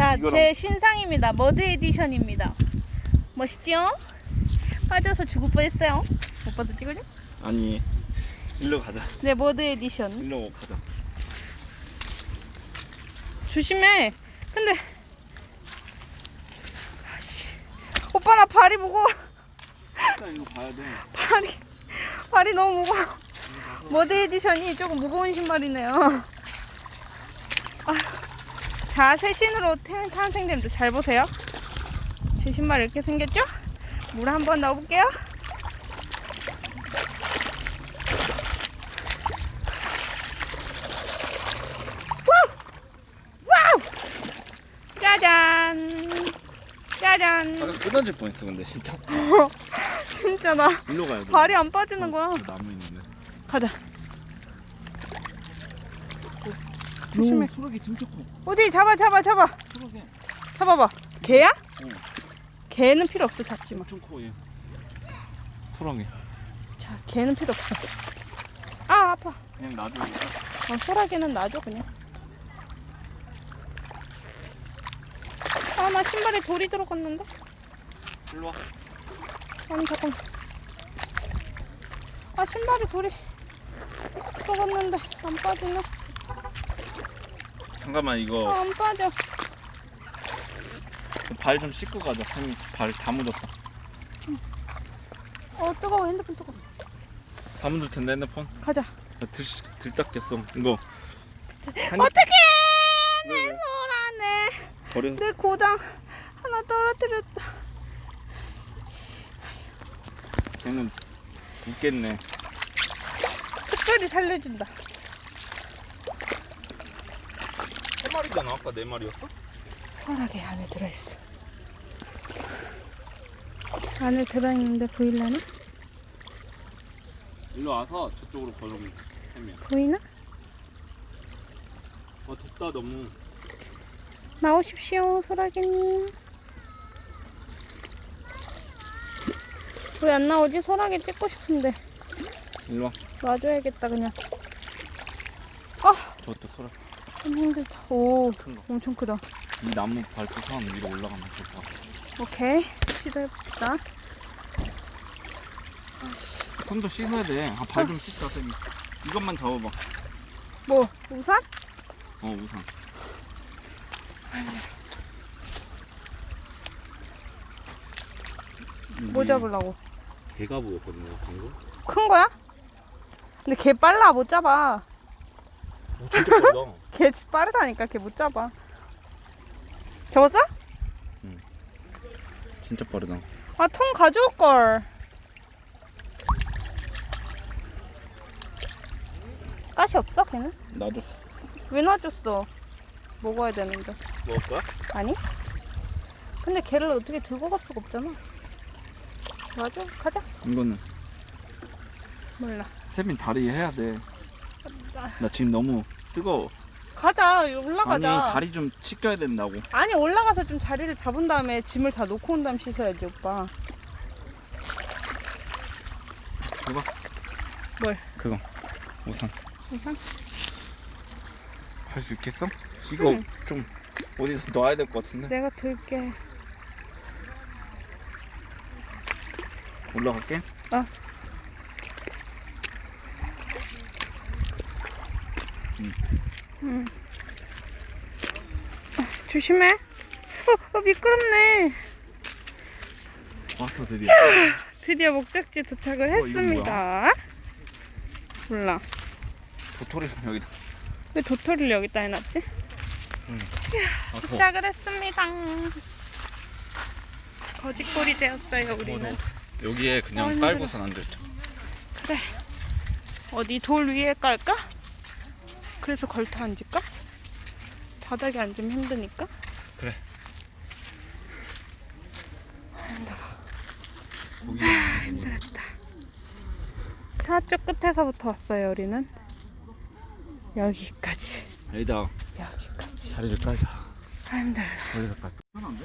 자, 이거랑- 제 신상입니다. 머드 에디션입니다. 멋있죠? 빠져서 죽을 뻔했어요. 오빠도 찍어줘? 아니 일로 가자. 네, 머드 에디션. 일로 가자. 조심해. 근데 아씨, 오빠 나 발이 무거워. 일단 이거 봐야 돼. 발이 발이 너무 무거워. 머드 에디션이 조금 무거운 신발이네요. 아, 자, 새 신으로 태- 탄생된도 잘 보세요. 제 신발 이렇게 생겼죠? 물 한 번 넣어볼게요. 와우! 와우! 짜잔! 짜잔! 아까 끊어질 뻔했어 근데 진짜. 진짜 나 일로 가야 돼. 발이 안 빠지는 거야. 어, 저 나무 있는데. 가자. 조심해. 오, 소라기 진짜 커. 어디 잡아 잡아 잡아 소라기 잡아봐. 개야? 응. 개는 필요 없어 잡지 마. 엄청 커 얘. 소라기. 자, 개는 필요 없어. 아 아파. 그냥 놔줘. 어, 소라기는 놔줘 그냥. 아 나 신발에 돌이 들어갔는데. 일로 와. 아니 잠깐. 아 신발에 돌이 들어갔는데 안 빠지네. 잠깐만 이거 아, 안 빠져. 발 좀 씻고 가자. 쌤이 발다 묻었어. 어 뜨거워 핸드폰 뜨거워. 다 묻을 텐데 핸드폰. 가자. 나 들, 들닦였어. 이거. 한 어떡해! 내 왜, 왜? 소라네. 버려. 내 고당 하나 떨어뜨렸다. 걔는 웃겠네. 특별히 살려준다. 세 마리잖아. 아까 네 마리였어? 소라게 안에 들어있어. 안에 들어있는데 보일라나? 일로 와서 저쪽으로 걸으면 쌤이. 보이나? 와 덥다 너무. 나오십시오, 소라게님. 왜 안 나오지? 소라게 찍고 싶은데. 일로 와. 놔줘야겠다, 그냥. 아, 저것도 소라. 좀 힘들다. 오, 큰 거. 엄청 크다. 이 나무 밟고 선 위로 올라가면 될것 같아. 오케이. 시도해봅시다. 손도 씻어야 돼. 아, 발 좀 씻자 쌤이. 이것만 잡아봐. 뭐, 우산? 어 우산. 뭐 잡으려고? 개가 보였거든요 방금. 큰 거야? 근데 걔 빨라 못 잡아. 오 진짜 빠르다. 걔 빠르다니까 걔 못 잡아. 잡았어? 진짜 빠르다. 아 통 가져올 걸. 가시 없어 걔는? 나도 왜 놔줬어? 먹어야 되는데. 먹을 거야? 아니? 근데 걔를 어떻게 들고 갈 수가 없잖아. 맞아 가자. 이거는 몰라. 세민 다리 해야 돼. 나 지금 너무 뜨거워. 가자 올라가자. 아니 다리 좀 씻겨야 된다고. 아니 올라가서 좀 자리를 잡은 다음에 짐을 다 놓고 온 다음 씻어야지 오빠. 봐봐. 뭘? 그거 우산 우산? 할 수 있겠어? 이거 응. 좀 어디서 놔야 될 것 같은데. 내가 들게. 올라갈게. 어. 응. 아, 조심해. 어, 어 미끄럽네. 왔어 드디어. 드디어 목적지 도착을 어, 했습니다. 몰라. 도토리 여기다. 왜 도토리를 여기다 해놨지? 아, 더. 도착을 했습니다. 거짓골이 되었어요 우리는. 여기에 그냥 어. 깔고선 앉아있자. 그래. 어디 돌 위에 깔까? 그래서 걸터 앉을까? 바닥에 앉으면 힘드니까. 그래. 힘들어. 힘들었다. 저쪽 끝에서부터 왔어요 우리는. 여기까지. 여기다 여기까지. 자리를 깔자. 아 힘들어. 여기다 깔. 편한데?